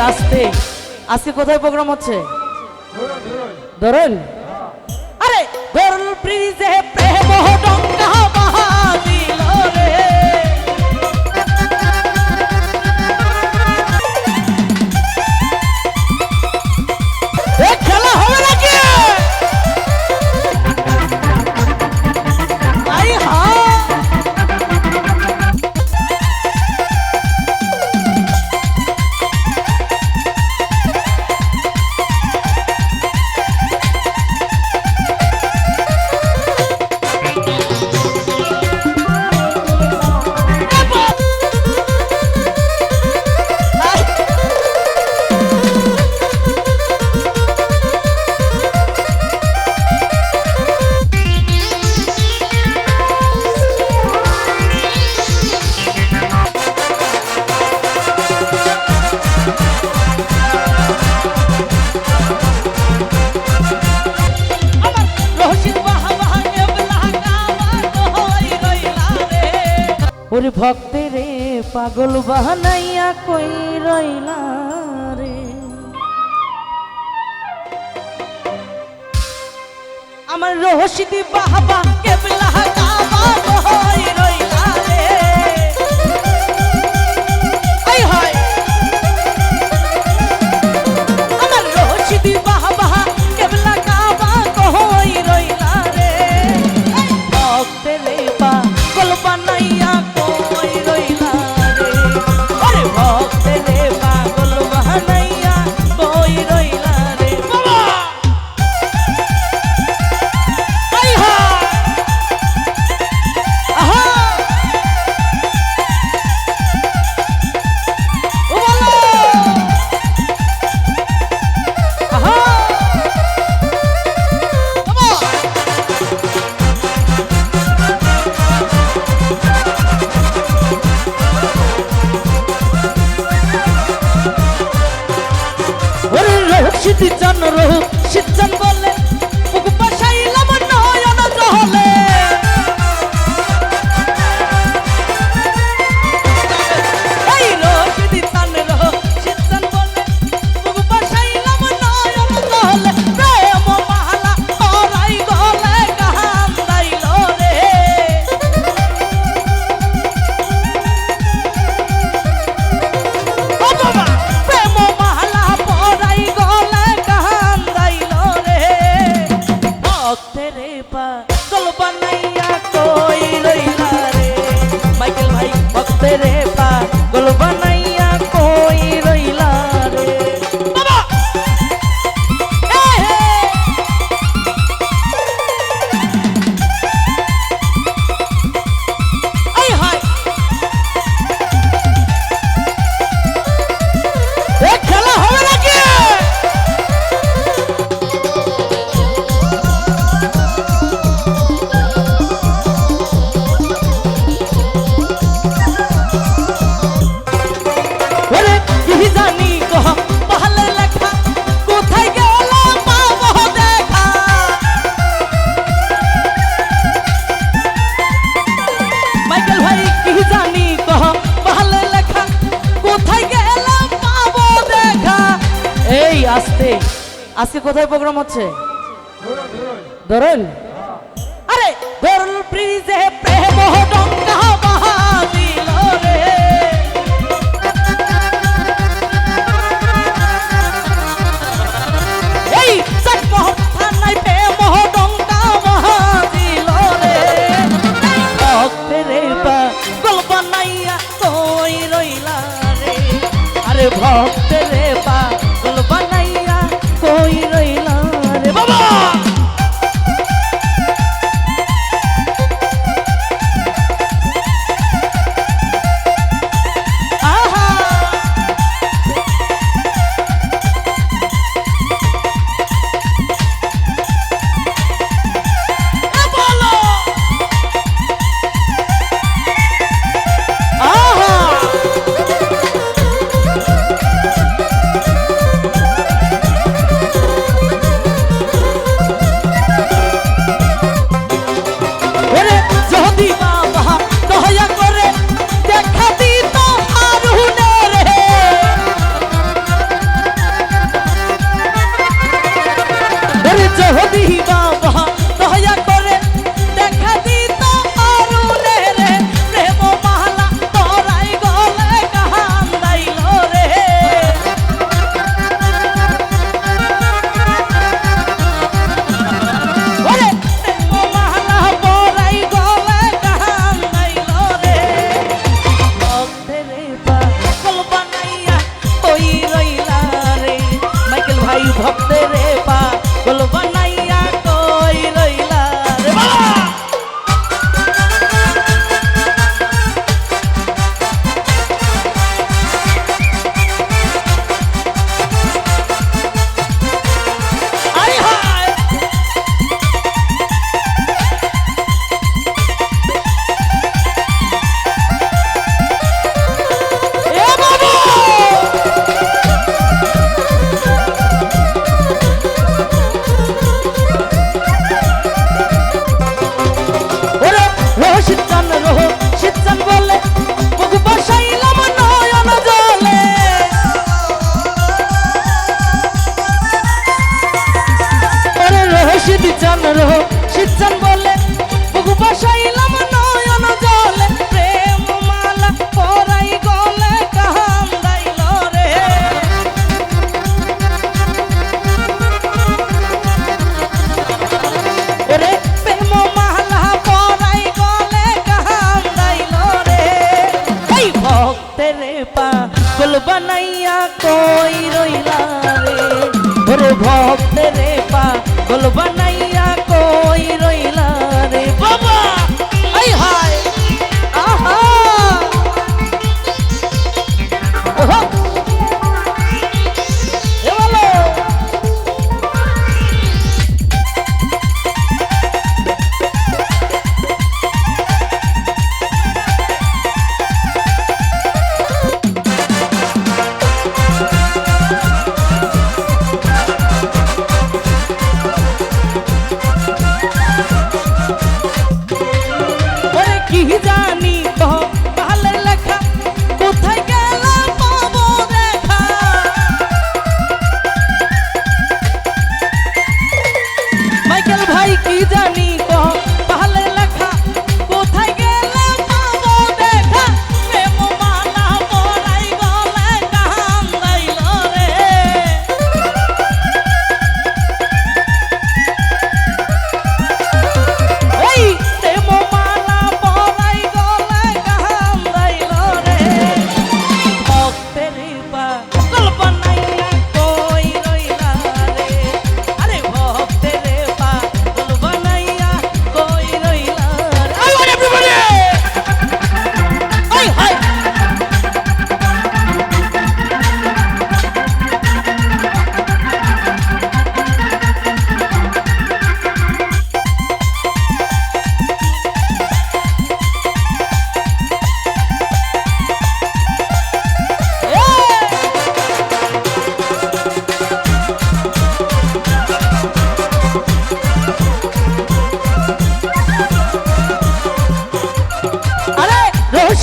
আসতে আজকে কোথায় প্রোগ্রাম হচ্ছে ধরুন আরে ধরল প্রিজে প্রেম ডঙ্কা পাগল বাহানাইয়া কই রইলা রে? আমার রহস্যদি বাহবা কেবলা গাবা পাগল বানাইয়া কই রইলা রে? মাইকেল ভাই ভক্তের পাগল বানাইয়া আজকে কোথায় প্রোগ্রাম হচ্ছে? ধরুন আরে ধরুন প্রিজে প্রেম ডঙ্গ রহ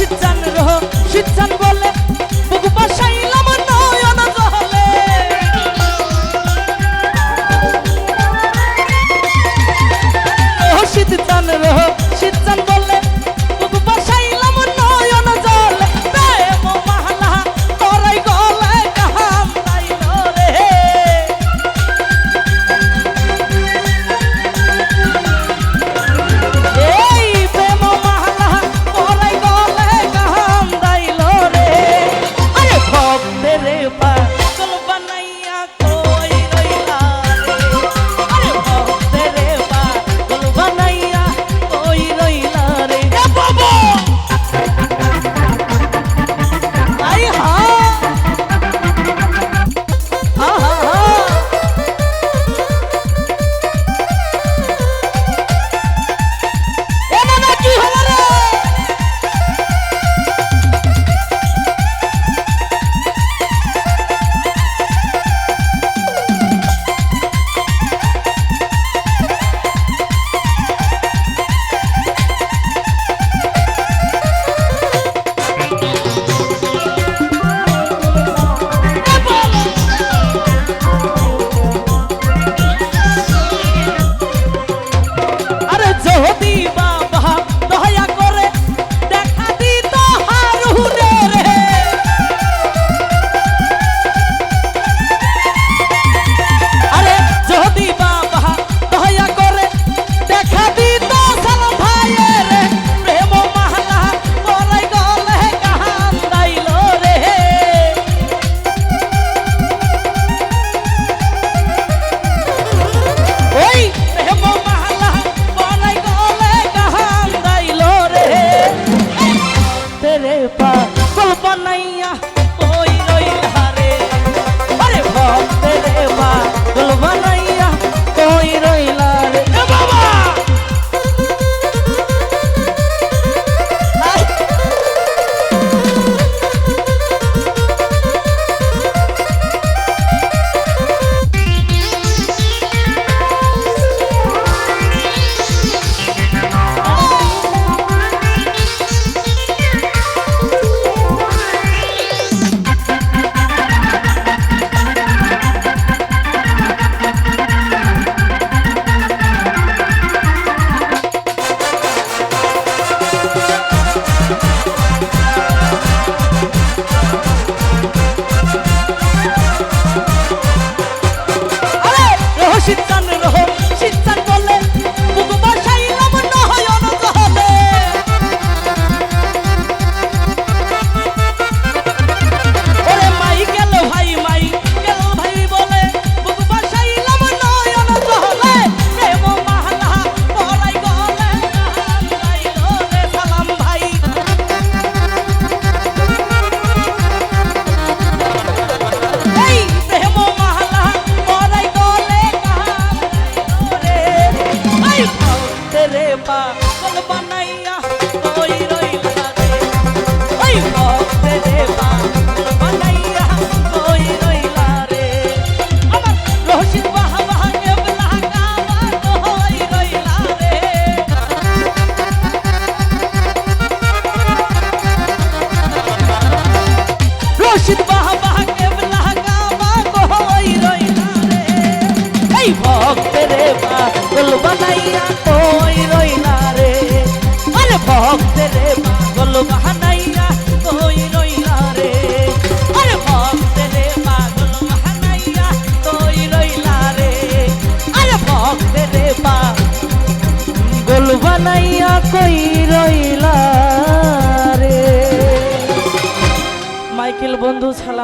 sit down. মাইয়া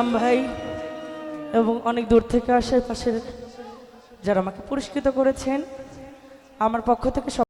বন্ধু সালাম ভাই এবং অনেক দূর থেকে আশেপাশের যারা আমাকে পুরস্কৃত করেছেন, আমার পক্ষ থেকে